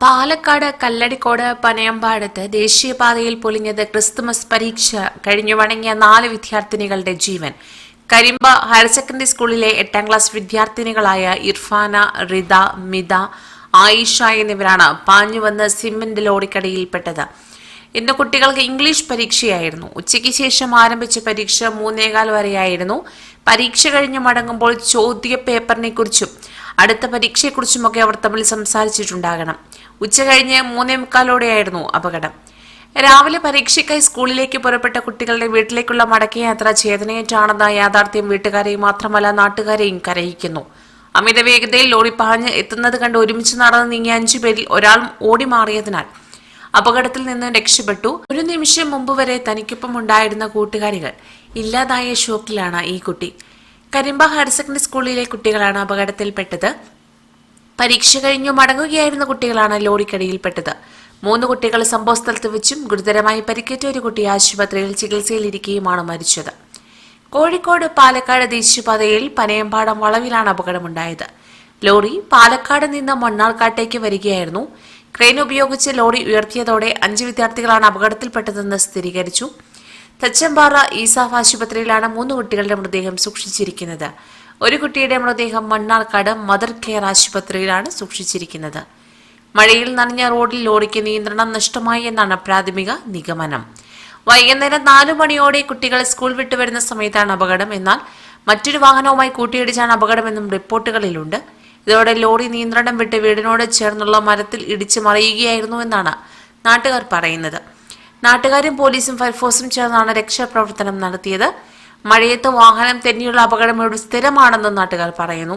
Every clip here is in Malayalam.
പാലക്കാട് കല്ലടിക്കോട് പനയമ്പാടത്ത് ദേശീയപാതയിൽ പൊലിഞ്ഞത് ക്രിസ്തുമസ് പരീക്ഷ. കഴിഞ്ഞു വണങ്ങിയ നാല് വിദ്യാർത്ഥിനികളുടെ ജീവൻ. കരിമ്പ ഹയർ സെക്കൻഡറി സ്കൂളിലെ എട്ടാം ക്ലാസ് വിദ്യാർത്ഥിനികളായ ഇർഫാന റിത മിത ആയിഷ എന്നിവരാണ് പാഞ്ഞു പാഞ്ഞുവന്ന് സിമന്റ് ലോറിക്കടിയിൽപ്പെട്ടത്. ഇന്ന് കുട്ടികൾക്ക് ഇംഗ്ലീഷ് പരീക്ഷയായിരുന്നു. ഉച്ചയ്ക്ക് ശേഷം ആരംഭിച്ച പരീക്ഷ മൂന്നേകാൽ വരെയായിരുന്നു. പരീക്ഷ കഴിഞ്ഞ് മടങ്ങുമ്പോൾ ചോദ്യ പേപ്പറിനെ കുറിച്ചും അടുത്ത പരീക്ഷയെക്കുറിച്ചുമൊക്കെ അവർ തമ്മിൽ സംസാരിച്ചിട്ടുണ്ടാകണം. ഉച്ച കഴിഞ്ഞ് മൂന്നേ മുക്കാലോടെയായിരുന്നു അപകടം. രാവിലെ പരീക്ഷയ്ക്കായി സ്കൂളിലേക്ക് പുറപ്പെട്ട കുട്ടികളുടെ വീട്ടിലേക്കുള്ള മടക്കയാത്ര ചേതനയേറ്റാണെന്ന യാഥാർത്ഥ്യം വീട്ടുകാരെയും മാത്രമല്ല നാട്ടുകാരെയും കരയിക്കുന്നു. അമിത വേഗതയിൽ ലോറി പാഞ്ഞ് എത്തുന്നത് കണ്ട് ഒരുമിച്ച് നടന്ന് നീങ്ങിയ അഞ്ചു പേരിൽ ഒരാൾ ഓടി മാറിയതിനാൽ അപകടത്തിൽ നിന്ന് രക്ഷപ്പെട്ടു. ഒരു നിമിഷം മുമ്പ് വരെ തനിക്കൊപ്പം ഉണ്ടായിരുന്ന കൂട്ടുകാരികൾ ഇല്ലാതായ ഷോക്കിലാണ് ഈ കുട്ടി. കരിമ്പ ഹയർ സെക്കൻഡറി സ്കൂളിലെ കുട്ടികളാണ് അപകടത്തിൽപ്പെട്ടത്. പരീക്ഷ കഴിഞ്ഞു മടങ്ങുകയായിരുന്ന കുട്ടികളാണ് ലോറിക്കടിയിൽപ്പെട്ടത്. മൂന്ന് കുട്ടികൾ സംഭവസ്ഥലത്ത് വെച്ചും ഗുരുതരമായി പരിക്കേറ്റ ഒരു കുട്ടി ആശുപത്രിയിൽ ചികിത്സയിലിരിക്കുകയുമാണ് മരിച്ചത്. കോഴിക്കോട് പാലക്കാട് ദേശീയപാതയിൽ പനയമ്പാടം വളവിലാണ് അപകടമുണ്ടായത്. ലോറി പാലക്കാട് നിന്ന് മണ്ണാർക്കാട്ടേക്ക് വരികയായിരുന്നു. ക്രെയിൻ ഉപയോഗിച്ച് ലോറി ഉയർത്തിയതോടെ അഞ്ച് വിദ്യാർത്ഥികളാണ് അപകടത്തിൽപ്പെട്ടതെന്ന് സ്ഥിരീകരിച്ചു. തച്ചമ്പാറ ഈസാഫ് ആശുപത്രിയിലാണ് മൂന്ന് കുട്ടികളുടെ മൃതദേഹം സൂക്ഷിച്ചിരിക്കുന്നത്. ഒരു കുട്ടിയുടെ മൃതദേഹം മണ്ണാർക്കാട് മദർ കെയർ ആശുപത്രിയിലാണ് സൂക്ഷിച്ചിരിക്കുന്നത്. മഴയിൽ നനഞ്ഞ റോഡിൽ ലോറിക്ക് നിയന്ത്രണം നഷ്ടമായി എന്നാണ് പ്രാഥമിക നിഗമനം. വൈകുന്നേരം നാലു മണിയോടെ കുട്ടികൾ സ്കൂൾ വിട്ടു വരുന്ന സമയത്താണ് അപകടം. എന്നാൽ മറ്റൊരു വാഹനവുമായി കൂട്ടിയിടിച്ചാണ് അപകടമെന്നും റിപ്പോർട്ടുകളിലുണ്ട്. ഇതോടെ ലോറി നിയന്ത്രണം വിട്ട് വീടിനോട് ചേർന്നുള്ള മരത്തിൽ ഇടിച്ച് മറിയുകയായിരുന്നുവെന്നാണ് നാട്ടുകാർ പറയുന്നത്. നാട്ടുകാരും പോലീസും ഫയർഫോഴ്സും ചേർന്നാണ് രക്ഷാപ്രവർത്തനം നടത്തിയത്. മഴയത്ത് വാഹനം തെന്നിയുള്ള അപകടം ഇവിടെ സ്ഥിരമാണെന്നും നാട്ടുകാർ പറയുന്നു.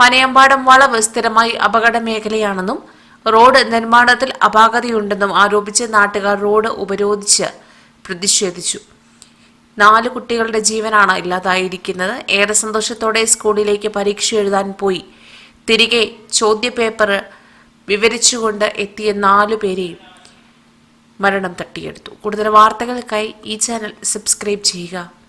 പനയമ്പാടം വളവ് സ്ഥിരമായി അപകട മേഖലയാണെന്നും റോഡ് നിർമ്മാണത്തിൽ അപാകതയുണ്ടെന്നും ആരോപിച്ച് നാട്ടുകാർ റോഡ് ഉപരോധിച്ച് പ്രതിഷേധിച്ചു. നാല് കുട്ടികളുടെ ജീവനാണ് ഇല്ലാതായിരിക്കുന്നത്. ഏറെ സന്തോഷത്തോടെ സ്കൂളിലേക്ക് പരീക്ഷ എഴുതാൻ പോയി. തിരികെ ചോദ്യപേപ്പർ വിവരിച്ചുകൊണ്ട് എത്തിയ നാലു പേരെയും മരണം തട്ടിയെടുത്തു. കൂടുതൽ വാർത്തകൾക്കായി ഈ ചാനൽ സബ്സ്ക്രൈബ് ചെയ്യുക.